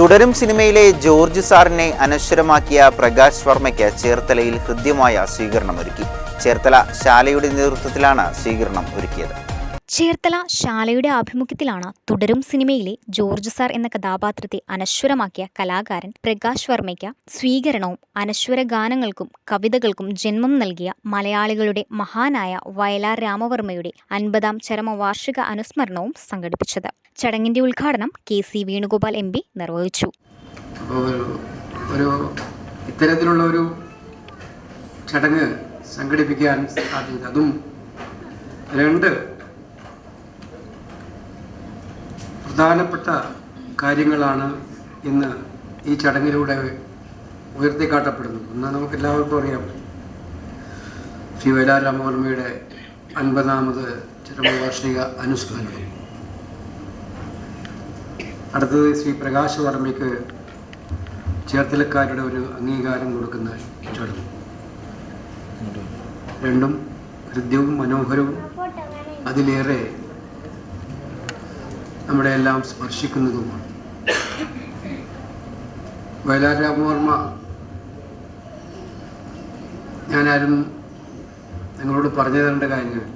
തുടരും സിനിമയിലെ ജോർജ് സാറിനെ അനശ്വരമാക്കിയ പ്രകാശ് വർമ്മയ്ക്ക് ചേർത്തലയിൽ ഹൃദ്യമായ സ്വീകരണമൊരുക്കി. ചേർത്തല ശാലയുടെ നേതൃത്വത്തിലാണ് സ്വീകരണം ഒരുക്കിയത്. ചേർത്തല ശാലയുടെ ആഭിമുഖ്യത്തിലാണ് തുടരും സിനിമയിലെ ജോർജ് സാർ എന്ന കഥാപാത്രത്തെ അനശ്വരമാക്കിയ കലാകാരൻ പ്രകാശ് വർമ്മയ്ക്ക് സ്വീകരണവും അനശ്വര ഗാനങ്ങൾക്കും കവിതകൾക്കും ജന്മം നൽകിയ മലയാളികളുടെ മഹാനായ വയലാർ രാമവർമ്മയുടെ അൻപതാം ചരമവാർഷിക അനുസ്മരണവും സംഘടിപ്പിച്ചത്. ചടങ്ങിന്റെ ഉദ്ഘാടനം K C Venugopal M P നിർവഹിച്ചു. ഒരു ഇത്തരത്തിലുള്ള ഒരു ചടങ്ങ് സംഘടിപ്പിക്കാൻ സാധ്യത അതും രണ്ട് പ്രധാനപ്പെട്ട കാര്യങ്ങളാണ് ഇന്ന് ഈ ചടങ്ങിലൂടെ ഉയർത്തിക്കാട്ടപ്പെടുന്നത്. എന്നാൽ നമുക്ക് എല്ലാവർക്കും അറിയാം. ശ്രീ വയലാർ രാമവർമ്മയുടെ അൻപതാമത് ചരമവാർഷിക അനുസ്മരണം. അടുത്തത് ശ്രീ പ്രകാശ് വർമ്മയ്ക്ക് ചേർത്തലക്കാരുടെ ഒരു അംഗീകാരം കൊടുക്കുന്ന ചടങ്ങ്. രണ്ടും ഹൃദ്യവും മനോഹരവും അതിലേറെ നമ്മുടെ എല്ലാം സ്പർശിക്കുന്നതുമാണ്. വയലാർ രാമവർമ്മ ഞാനാരും നിങ്ങളോട് പറഞ്ഞു തരേണ്ട കാര്യമില്ല.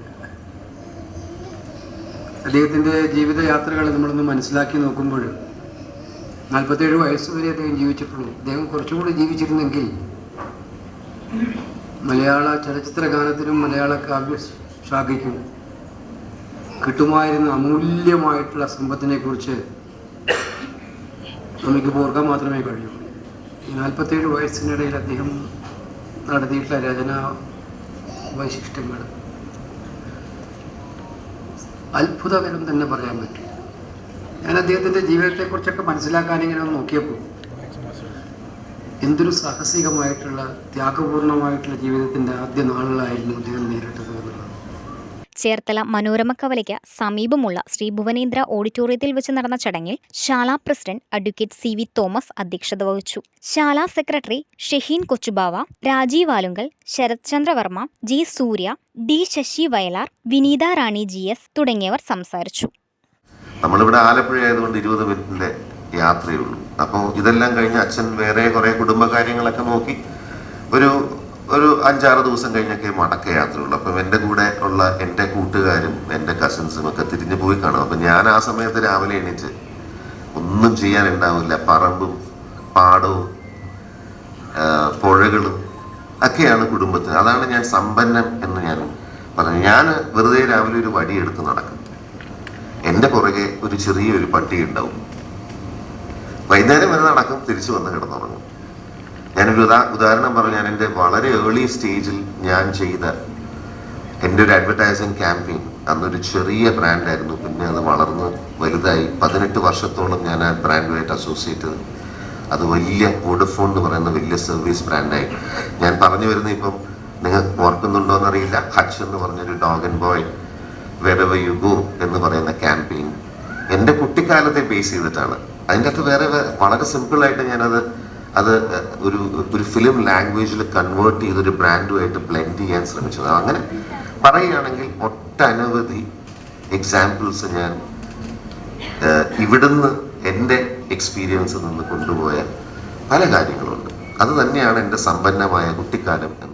അദ്ദേഹത്തിന്റെ ജീവിതയാത്രകൾ നമ്മളൊന്ന് മനസ്സിലാക്കി നോക്കുമ്പോൾ നാൽപ്പത്തേഴ് വയസ്സ് വരെ അദ്ദേഹം ജീവിച്ചിട്ടുള്ളൂ അദ്ദേഹം കുറച്ചുകൂടി ജീവിച്ചിരുന്നെങ്കിൽ മലയാള ചലച്ചിത്ര ഗാനത്തിനും മലയാള കാവ്യ ശാഖയ്ക്കും കിട്ടുമായിരുന്ന അമൂല്യമായിട്ടുള്ള സമ്പത്തിനെ കുറിച്ച് നമുക്ക് ഓർക്കാൻ മാത്രമേ കഴിയൂ. ഈ നാൽപ്പത്തേഴ് വയസ്സിനിടയിൽ അദ്ദേഹം നടത്തിയിട്ടുള്ള രചനാ വൈശിഷ്ട്യങ്ങൾ അത്ഭുതകരം തന്നെ പറയാൻ പറ്റും. ഞാൻ അദ്ദേഹത്തിന്റെ ജീവിതത്തെക്കുറിച്ചൊക്കെ മനസ്സിലാക്കാൻ ഇങ്ങനെ ഒന്ന് നോക്കിയപ്പോൾ എന്തൊരു സാഹസികമായിട്ടുള്ള ത്യാഗപൂർണമായിട്ടുള്ള ജീവിതത്തിന്റെ ആദ്യ നാളുകളായിരുന്നു അദ്ദേഹം നേരിട്ടത് എന്നുള്ളത്. ചേർത്തല മനോരമ കവലയ്ക്ക് സമീപമുള്ള ശ്രീ ഭുവനേന്ദ്ര ഓഡിറ്റോറിയത്തിൽ വെച്ച് നടന്ന ചടങ്ങിൽ ശാല president advocate C V Thomas അധ്യക്ഷത വഹിച്ചു. ശാല secretary Shaheen Kochubava Rajeev Alunkal Sarath Chandravarma G Surya D Sasi Vayalar Vineetha Rani G S തുടങ്ങിയവർ സംസാരിച്ചു. നമ്മളിവിടെ ആലപ്പുഴ ആയതുകൊണ്ട് ഇരുപത് മിനിറ്റിന്റെ യാത്രയുള്ളൂ അപ്പോൾ ഇതെല്ലാം കഴിഞ്ഞ് അച്ഛൻ വേറെ കുറെ കുടുംബകാര്യങ്ങളൊക്കെ നോക്കി ഒരു ഒരു അഞ്ചാറ് ദിവസം കഴിഞ്ഞൊക്കെ മടക്ക യാത്രയുള്ളൂ. അപ്പം എന്റെ കൂടെ ഉള്ള എന്റെ കൂട്ടുകാരും എന്റെ കസിൻസും ഒക്കെ തിരിഞ്ഞു പോയി കാണും. അപ്പം ഞാൻ ആ സമയത്ത് രാവിലെ എണീറ്റ് ഒന്നും ചെയ്യാനുണ്ടാവില്ല പറമ്പും പാടവും പുഴകളും ഒക്കെയാണ് കുടുംബത്തിന്. അതാണ് ഞാൻ സമ്പന്നം എന്ന് ഞാൻ പറഞ്ഞു ഞാൻ വെറുതെ രാവിലെ ഒരു വടിയെടുത്ത് നടക്കും. എന്റെ പുറകെ ഒരു ചെറിയൊരു പട്ടി ഉണ്ടാവും വൈകുന്നേരം വരെ നടക്കും തിരിച്ചു വന്ന് കിടന്നുറങ്ങും. ഞാനൊരു ഉദാ ഉദാഹരണം പറഞ്ഞാൽ എന്റെ വളരെ ഏർലി സ്റ്റേജിൽ ഞാൻ ചെയ്ത എന്റെ ഒരു അഡ്വർടൈസിങ് ക്യാമ്പയിൻ അന്നൊരു ചെറിയ ബ്രാൻഡായിരുന്നു പിന്നെ അത് വളർന്ന് വലുതായി പതിനെട്ട് വർഷത്തോളം ഞാൻ ആ ബ്രാൻഡുമായിട്ട് അസോസിയേറ്റ് ചെയ്തു. അത് വലിയ വോഡഫോൺ എന്ന് പറയുന്ന വലിയ സർവീസ് ബ്രാൻഡായി ഞാൻ പറഞ്ഞു വരുന്ന ഇപ്പം നിങ്ങൾ ഓർക്കുന്നുണ്ടോ എന്നറിയില്ല. ഹച്ച് എന്ന് പറഞ്ഞൊരു dog and boy wherever you go എന്ന് പറയുന്ന ക്യാമ്പയിൻ എന്റെ കുട്ടിക്കാലത്തെ ബേസ് ചെയ്തിട്ടാണ്. അതിന്റെ അകത്ത് വേറെ വളരെ സിമ്പിളായിട്ട് ഞാനത് അത് ഒരു ഒരു ഫിലിം ലാംഗ്വേജിൽ കൺവേർട്ട് ചെയ്തൊരു ബ്രാൻഡുമായിട്ട് ബ്ലെൻഡ് ചെയ്യാൻ ശ്രമിച്ചത്. അങ്ങനെ പറയുകയാണെങ്കിൽ ഒട്ടനവധി എക്സാമ്പിൾസ് ഞാൻ ഇവിടുന്ന് എന്റെ എക്സ്പീരിയൻസിൽ നിന്ന് കൊണ്ടുപോയ പല കാര്യങ്ങളുണ്ട്. അത് തന്നെയാണ് എന്റെ സമ്പന്നമായ കുട്ടിക്കാലം എന്ന്